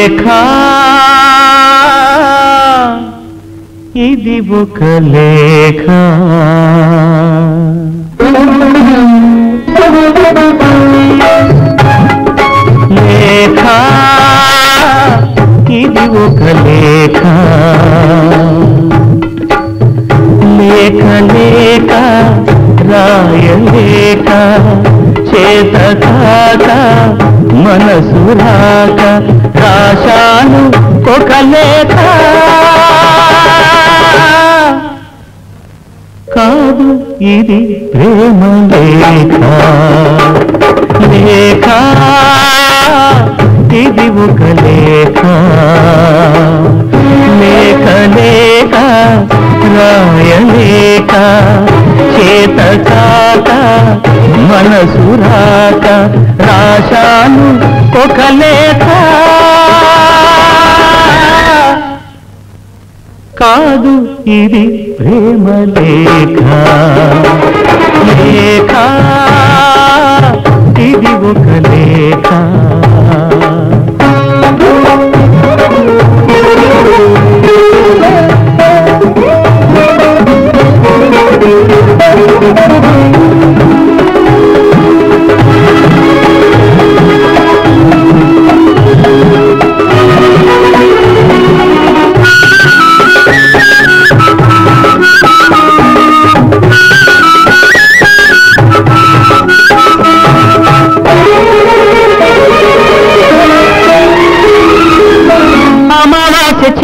లేఖ ఇది ఒక లేఖ లేఖ ఇది ఒక లేఖ లేఖ లేక రాయలేక చేత కాక మనసు రాక రాశాను ఒక లేఖ. కాదు ఇది ప్రేమ లేఖ. లేఖ ఇది ఒక లేఖ. లేఖ లేఖ రాయలేక చేత కాక మనసు రాక రాశాను ఒక లేఖ. కాదు ఇది ప్రేమ లేఖ. లేఖ ఇది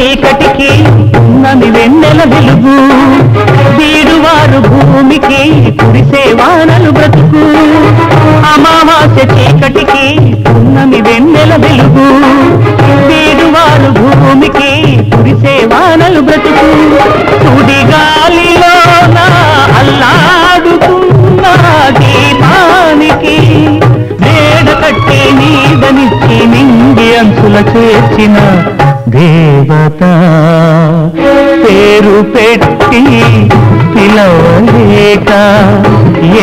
చీకటికి నది వెన్నెల వెలుగు. వీడువారు భూమికి కురిసే వానలు బ్రతుకు. అమావాస్య చీకటికి ఉన్నది వెన్నెల వెలుగు. వీడువారు భూమికి కురిసే వానలు బ్రతుకు. తుడి గాలిలో నా అల్లాడుతున్న దీపానికి వేడ కట్టి నీదనిచ్చి నింగి అంచుల చేర్చిన దేవత పేరు పెట్టి పిలవలేక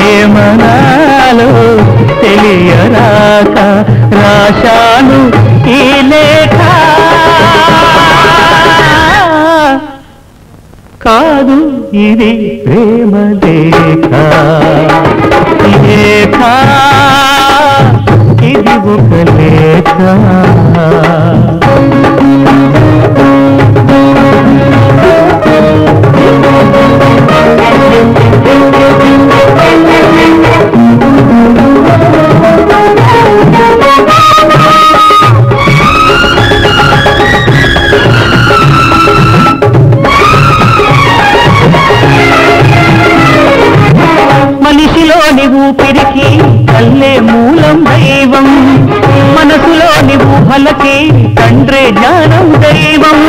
ఏమనాలో తెలియరాక రాశాను ఈ లేఖ. కాదు ఇది ప్రేమ లేఖ. లేఖ ఇది ఒక లేఖ. మనిషిలోని ఊపిరికి తల్లే మూలం దైవం. మనసులోని ఊహలకి తండ్రే జ్ఞానం దైవం.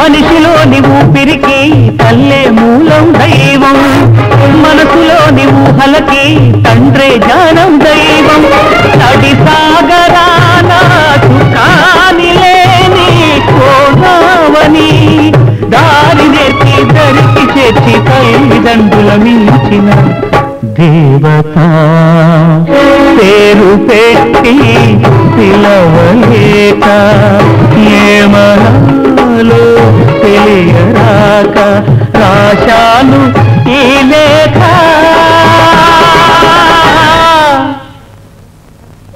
మనిషిలోని ఊపిరికి తల్లే మూలం దైవం. మనసులోని ఊహలకి తండ్రే జ్ఞానం దైవం. తడి సాగరాన చుకాని లేని కోదావని దారి నేర్పి దరికి చేర్చి తల్లిదండ్రుల మించిన దేవత పేరు పెట్టి పిలవలేక ఏమనాలో తెలియరాక రాశాను ఈ లేఖ.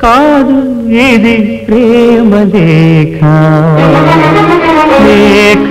కాదు ఇది ప్రేమ లేఖ. లేఖ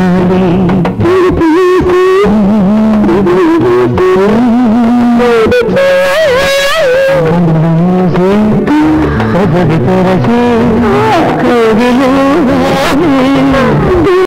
கருது பிறகு கோவிலே